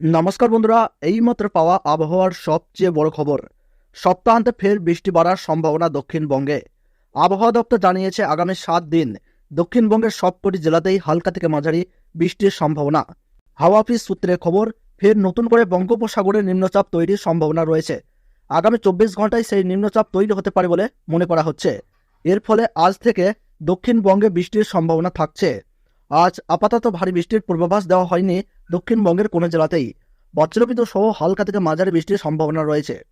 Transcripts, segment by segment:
নমস্কার বন্ধুরা, এইমাত্র পাওয়া আবহাওয়ার সবচেয়ে বড় খবর। সপ্তাহান্তে ফের বৃষ্টি বাড়ার সম্ভাবনা দক্ষিণবঙ্গে। আবহাওয়া দপ্তর জানিয়েছে, আগামী সাত দিন দক্ষিণবঙ্গের সবকটি জেলাতেই হালকা থেকে মাঝারি বৃষ্টির সম্ভাবনা। হাওয়া অফিস সূত্রে খবর, ফের নতুন করে বঙ্গোপসাগরে নিম্নচাপ তৈরির সম্ভাবনা রয়েছে। আগামী চব্বিশ ঘন্টায় সেই নিম্নচাপ তৈরি হতে পারে বলে মনে করা হচ্ছে। এর ফলে আজ থেকে দক্ষিণবঙ্গে বৃষ্টির সম্ভাবনা থাকছে। আজ আপাতত ভারী বৃষ্টির পূর্বাভাস দেওয়া হয়নি দক্ষিণবঙ্গের কোনো জেলাতেই। বজ্রবিদ্যুৎ সহ হালকা থেকে মাঝারি বৃষ্টির সম্ভাবনা রয়েছে।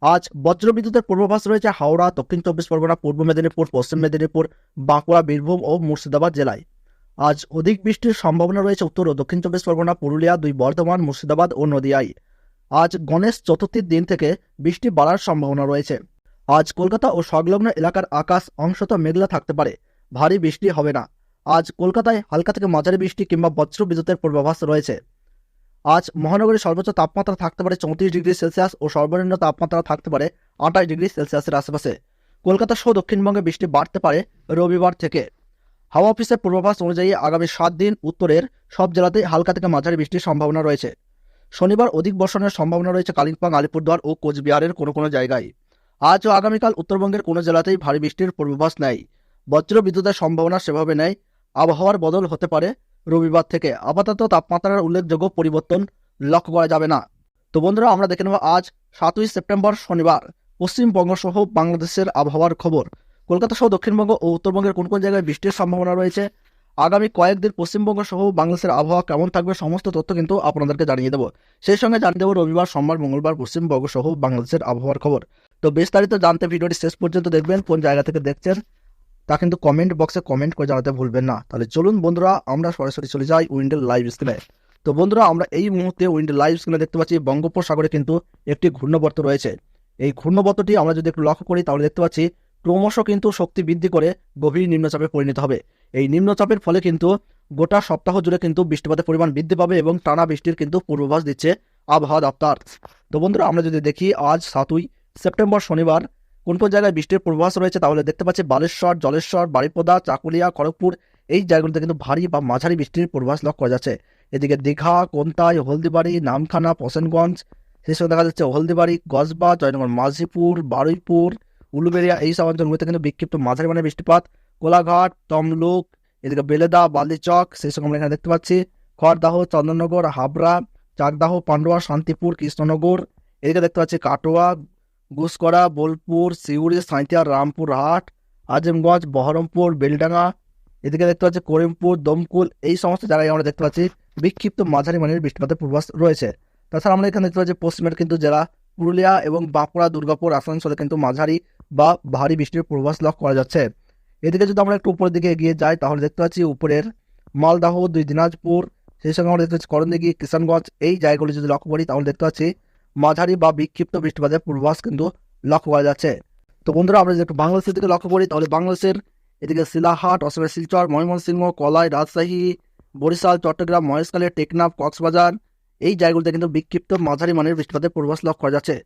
আজ বজ্রবিদ্যুতের পূর্বাভাস রয়েছে হাওড়া, দক্ষিণ চব্বিশ পরগনা, পূর্ব মেদিনীপুর, পশ্চিম মেদিনীপুর, বাঁকুড়া, বীরভূম ও মুর্শিদাবাদ জেলায়। আজ অধিক বৃষ্টির সম্ভাবনা রয়েছে উত্তর ও দক্ষিণ চব্বিশ পরগনা, পুরুলিয়া, দুই বর্ধমান, মুর্শিদাবাদ ও নদিয়ায়। আজ গণেশ চতুর্থীর দিন থেকে বৃষ্টি বাড়ার সম্ভাবনা রয়েছে। আজ কলকাতা ও সংলগ্ন এলাকার আকাশ অংশত মেঘলা থাকতে পারে। ভারী বৃষ্টি হবে না। আজ কলকাতায় হালকা থেকে মাঝারি বৃষ্টি কিংবা বজ্র বিদ্যুতের পূর্বাভাস রয়েছে। আজ মহানগরীর সর্বোচ্চ তাপমাত্রা থাকতে পারে চৌত্রিশ ডিগ্রি সেলসিয়াস ও সর্বনিম্ন তাপমাত্রা থাকতে পারে আঠাশ ডিগ্রি সেলসিয়াসের আশেপাশে। কলকাতা সহ দক্ষিণবঙ্গে বৃষ্টি বাড়তে পারে রবিবার থেকে। হাওয়া অফিসের পূর্বাভাস অনুযায়ী আগামী সাত দিন উত্তরের সব জেলাতেই হালকা থেকে মাঝারি বৃষ্টির সম্ভাবনা রয়েছে। শনিবার অধিক বর্ষণের সম্ভাবনা রয়েছে কালিম্পং, আলিপুরদুয়ার ও কোচবিহারের কোনো কোনো জায়গায়। আজ ও আগামীকাল উত্তরবঙ্গের কোনো জেলাতেই ভারী বৃষ্টির পূর্বাভাস নেয় বজ্র বিদ্যুতের সম্ভাবনা সেভাবে নেই। আবহাওয়ার বদল হতে পারে। রবিবার থেকে আপাতত তাপমাত্রার উল্লেখযোগ্য পরিবর্তন লক্ষ্য করা যাবে না। তো বন্ধুরা, আমরা দেখে নেব আজ সাতই সেপ্টেম্বর শনিবার। পশ্চিমবঙ্গ সহ বাংলাদেশের আবহাওয়ার খবর। কলকাতা সহ দক্ষিণবঙ্গ ও উত্তরবঙ্গের কোন কোন জায়গায় বৃষ্টির সম্ভাবনা রয়েছে? আগামী কয়েকদিন পশ্চিমবঙ্গ সহ বাংলাদেশের আবহাওয়া কেমন থাকবে সমস্ত তথ্য কিন্তু আপনাদেরকে জানিয়ে দেবো। সেই সঙ্গে জানিয়ে দেবো রবিবার, সোমবার, মঙ্গলবার পশ্চিমবঙ্গ সহ বাংলাদেশের আবহাওয়ার খবর। তো বিস্তারিত জানতে ভিডিওটি শেষ পর্যন্ত দেখবেন, কোন জায়গা থেকে দেখছেন তা কিন্তু কমেন্ট বক্সে কমেন্ট করে জানাতে ভুলবেন না। তাহলে চলুন বন্ধুরা, আমরা সরাসরি চলে যাই উইন্ডেল লাইভ স্ক্রিনে তো বন্ধুরা, আমরা এই মুহূর্তে উইন্ডেল লাইভ স্ক্রিনে দেখতে পাচ্ছি বঙ্গোপসাগরে কিন্তু একটি ঘূর্ণবর্ত রয়েছে। এই ঘূর্ণবর্তটি আমরা যদি একটু লক্ষ্য করি, তাহলে দেখতে পাচ্ছি ক্রমশ কিন্তু শক্তি বৃদ্ধি করে গভীর নিম্নচাপে পরিণত হবে। এই নিম্নচাপের ফলে কিন্তু গোটা সপ্তাহ জুড়ে কিন্তু বৃষ্টিপাতের পরিমাণ বৃদ্ধি পাবে এবং টানা বৃষ্টির কিন্তু পূর্বাভাস দিচ্ছে আবহাওয়া দপ্তর। তো বন্ধুরা, আমরা যদি দেখি, আজ সাতই সেপ্টেম্বর শনিবার কোন কোন জায়গায় বৃষ্টির পূর্বাভাস রয়েছে তাহলে দেখতে পাচ্ছি বালেশ্বর, জলেশ্বর, বারিপদা, চাকুলিয়া, খড়গপুর, এই জায়গাগুলোতে কিন্তু ভারী বা মাঝারি বৃষ্টির পূর্বাভাস লক্ষ্য করা যাচ্ছে। এদিকে দীঘা, কোন্তাই, হলদিবাড়ি, নামখানা পোসেনগঞ্জ সেই সঙ্গে দেখা যাচ্ছে হলদিবাড়ি গজবা জয়নগর, মাঝিপুর, বারুইপুর, উলুবেড়িয়া, এই সব অঞ্চলগুলোতে কিন্তু বিক্ষিপ্ত মাঝারি মানে বৃষ্টিপাত। কোলাঘাট, তমলুক, এদিকে বেলেদা, বালিচক, সেই সঙ্গে আমরা এখানে দেখতে পাচ্ছি খড়দাহ, চন্দননগর, হাবড়া, চাকদাহ, পান্ডুয়া, শান্তিপুর, কৃষ্ণনগর, এদিকে দেখতে পাচ্ছি কাটোয়া গুসকরা বোলপুর, সিউড়ি সাঁইতিয়া রামপুর হাট, আজিমগঞ্জ, বহরমপুর, বেলডাঙ্গা, এদিকে দেখতে পাচ্ছি করিমপুর, দমকুল, এই সমস্ত জায়গায় আমরা দেখতে পাচ্ছি বিক্ষিপ্ত মাঝারি মানের বৃষ্টিপাতের পূর্বাভাস রয়েছে। তাছাড়া আমরা এখানে দেখতে পাচ্ছি পশ্চিমের কিন্তু জেলা, পুরুলিয়া এবং বাঁকুড়া, দুর্গাপুর, আসানসোলে কিন্তু মাঝারি বা ভারী বৃষ্টির পূর্বাভাস লক্ষ্য করা যাচ্ছে। এদিকে যদি আমরা একটু উপরের দিকে এগিয়ে যাই, তাহলে দেখতে পাচ্ছি উপরের মালদাহ, দুই দিনাজপুর, সেই সঙ্গে আমরা দেখতে পাচ্ছি করণদিঘি, কিষানগঞ্জ, এই জায়গাগুলি যদি লক্ষ্য করি, তাহলে দেখতে পাচ্ছি মাঝারি বা বিক্ষিপ্ত বৃষ্টিপাতের পূর্বাভাস কিন্তু লক্ষ্য করা যাচ্ছে। তো বন্ধুরা, আমরা যদি একটু বাংলাদেশের দিকে লক্ষ্য করি, তাহলে বাংলাদেশের এদিকে শিলাহাট, অসমের শিলচর, ময়মনসিংহ, কলাই, রাজশাহী, বরিশাল, চট্টগ্রাম, মহেশখালী, টেকনাফ, কক্সবাজার, এই জায়গাগুলিতে কিন্তু বিক্ষিপ্ত মাঝারি মানের বৃষ্টিপাতের পূর্বাভাস লক্ষ্য করা যাচ্ছে।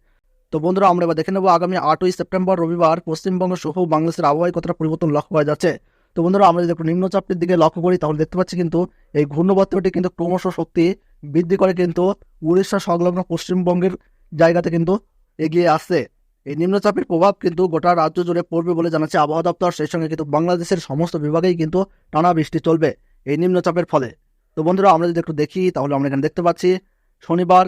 তো বন্ধুরা, আমরা এবার দেখে নেব আগামী আটই সেপ্টেম্বর, রবিবার পশ্চিমবঙ্গ সহ বাংলাদেশের আবহাওয়ায় কতটা পরিবর্তন লক্ষ্য করা যাচ্ছে। তো বন্ধুরা, আমরা যদি একটু নিম্নচাপটির দিকে লক্ষ্য করি, তাহলে দেখতে পাচ্ছি কিন্তু এই ঘূর্ণবর্তটি কিন্তু ক্রমশ শক্তি বৃদ্ধি করে কিন্তু উড়িষ্যা সংলগ্ন পশ্চিমবঙ্গের জায়গাতে কিন্তু এগিয়ে আসছে। এই নিম্নচাপের প্রভাব কিন্তু গোটা রাজ্য জুড়ে পড়বে বলে জানাচ্ছে আবহাওয়া দপ্তর। সেই সঙ্গে কিন্তু বাংলাদেশের সমস্ত বিভাগেই কিন্তু টানা বৃষ্টি চলবে এই নিম্নচাপের ফলে। তো বন্ধুরা, আমরা যদি একটু দেখি, তাহলে আমরা এখানে দেখতে পাচ্ছি, শনিবার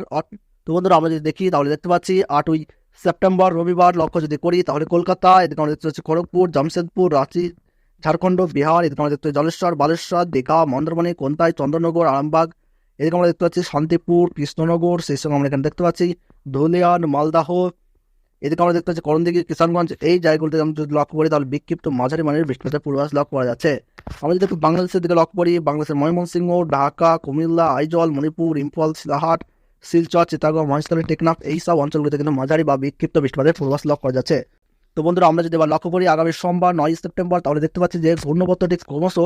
তো বন্ধুরা, আমরা যদি দেখি, তাহলে দেখতে পাচ্ছি আটই সেপ্টেম্বর, রবিবার লক্ষ্য যদি করি, তাহলে কলকাতা, এদিকে আমরা দেখতে পাচ্ছি খড়গপুর, জামশেদপুর, রাঁচি, ঝাড়খণ্ড, বিহার, এদিকে আমরা দেখতে পাচ্ছি জলেশ্বর, বালেশ্বর, দীঘা, মন্দারমণি, কোন্তাই, চন্দ্রনগর, আরামবাগ এদিকে আমরা দেখতে পাচ্ছি শান্তিপুর, কৃষ্ণনগর, সেই সঙ্গে আমরা এখানে দেখতে পাচ্ছি ধুলিয়ান, মালদাহ। এদিকে আমরা দেখতে পাচ্ছি করণদিঘি, কিষানগঞ্জ। এই জায়গাগুলোতে আমরা যদি লক্ষ্য করি, তাহলে বিক্ষিপ্ত মাঝারি মানের বৃষ্টিপাতের পূর্বাভাস লক্ষ্য করা যাচ্ছে। আমরা যদি একটু বাংলাদেশের দিকে লক্ষ্য করি, বাংলাদেশের ময়মনসিংহ, ঢাকা, কুমিল্লা, আইজল, মণিপুর, ইম্ফল শিলাহাট শিলচর চিতাগড় মহেশখালী, টেকনাফ, এই সব অঞ্চলগুলিতে কিন্তু মাঝারি বা বিক্ষিপ্ত বৃষ্টিপাতের পূর্বাভাস লক্ষ্য করা যাচ্ছে। তো বন্ধুরা, আমরা যদি এবার লক্ষ্য করি, আগামী সোমবার, নয় সেপ্টেম্বর, তাহলে দেখতে পাচ্ছি যে ঘূর্ণবর্তটি ক্রমশ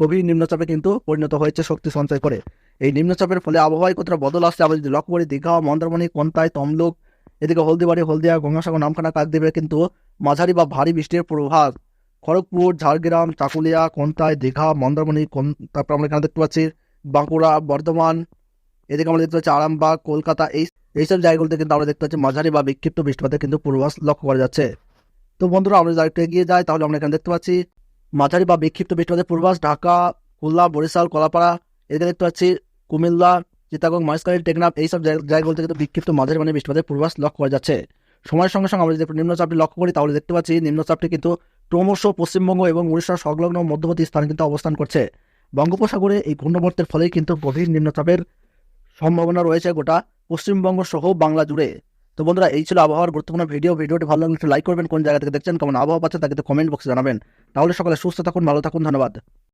গভীর নিম্নচাপে কিন্তু পরিণত হয়েছে শক্তি সঞ্চয় করে। এই নিম্নচাপের ফলে আবহাওয়ায় কতটা বদল আসছে। আমরা যদি লক্ষ্য করি, দীঘা, মন্দারমণি, কোন্তাই, তমলুক, এদিকে হলদিবাড়ি, হলদিয়া, গঙ্গাসাগর, নামখানা, কাকদ্বীপে কিন্তু মাঝারি বা ভারী বৃষ্টির পূর্বাভাস। খড়গপুর, ঝাড়গ্রাম, চাকুলিয়া, কোন্তাই, দীঘা, মন্দারমণি, কোন, তারপর আমরা এখানে দেখতে পাচ্ছি বাঁকুড়া, বর্ধমান, এদিকে আমরা দেখতে পাচ্ছি আরামবাগ, কলকাতা, এই, এইসব জায়গাগুলোতে কিন্তু আমরা দেখতে পাচ্ছি মাঝারি বা বিক্ষিপ্ত বৃষ্টিপাতের কিন্তু পূর্বাভাস লক্ষ্য করা যাচ্ছে। তো বন্ধুরা, আমরা যদি এগিয়ে যাই, তাহলে আমরা এখানে দেখতে পাচ্ছি মাঝারি বা বিক্ষিপ্ত বৃষ্টিপাতের পূর্বাভাস ঢাকা, খুলনা, বরিশাল, কলাপাড়া, এদিকে দেখতে পাচ্ছি কুমিল্লা চিতাগং মহেশখালী, টেকনাফ এইসব জায়গা- জায়গাগুলোতে কিন্তু বিক্ষিপ্ত মাঝারি মানে বৃষ্টিপাতের পূর্বাস লক্ষ্য করা যাচ্ছে। সময়ের সঙ্গে সঙ্গে আমরা যদি নিম্নচাপটি লক্ষ্য করি, তাহলে দেখতে পাচ্ছি নিম্নচাপটি কিন্তু ক্রমশ পশ্চিমবঙ্গ এবং উড়িষ্যার সংলগ্ন মধ্যবর্তী স্থানে কিন্তু অবস্থান করছে। বঙ্গোপসাগরে এই ঘূর্ণবর্তের ফলেই কিন্তু গভীর নিম্নচাপের সম্ভাবনা রয়েছে গোটা পশ্চিমবঙ্গ সহ বাংলা জুড়ে। তো বন্ধুরা, এই ছিল আবহাওয়ার গুরুত্বপূর্ণ ভিডিও। ভিডিওটি ভালো লাগলে একটু লাইক করবেন, কোন জায়গা থেকে দেখছেন, কেমন আবহাওয়া পাচ্ছে তাকে কমেন্ট বক্সে জানাবেন। তাহলে সকালে সুস্থ থাকুন, ভালো থাকুন, ধন্যবাদ।